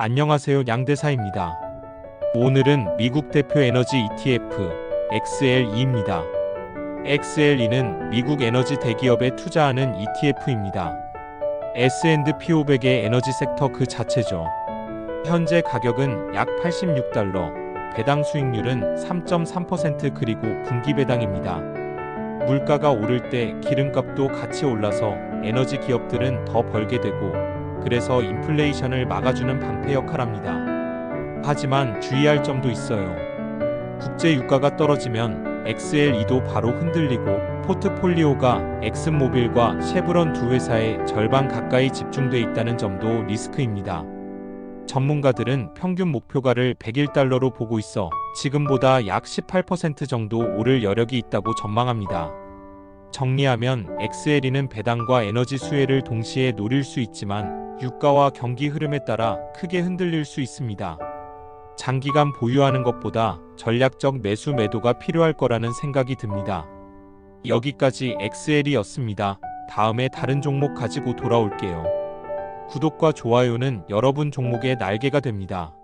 안녕하세요. 양대사입니다. 오늘은 미국 대표 에너지 ETF XLE입니다. XLE는 미국 에너지 대기업에 투자하는 ETF입니다. S&P 500의 에너지 섹터 그 자체죠. 현재 가격은 약 86달러, 배당 수익률은 3.3% 그리고 분기 배당입니다. 물가가 오를 때 기름값도 같이 올라서 에너지 기업들은 더 벌게 되고 그래서 인플레이션을 막아주는 방패 역할 합니다. 하지만 주의할 점도 있어요. 국제 유가가 떨어지면 XLE도 바로 흔들리고 포트폴리오가 엑슨모빌과 쉐브론 두 회사에 절반 가까이 집중돼 있다는 점도 리스크입니다. 전문가들은 평균 목표가를 101달러로 보고 있어 지금보다 약 18% 정도 오를 여력이 있다고 전망합니다. 정리하면 XLE는 배당과 에너지 수혜를 동시에 노릴 수 있지만 유가와 경기 흐름에 따라 크게 흔들릴 수 있습니다. 장기간 보유하는 것보다 전략적 매수 매도가 필요할 거라는 생각이 듭니다. 여기까지 XL이었습니다. 다음에 다른 종목 가지고 돌아올게요. 구독과 좋아요는 여러분 종목의 날개가 됩니다.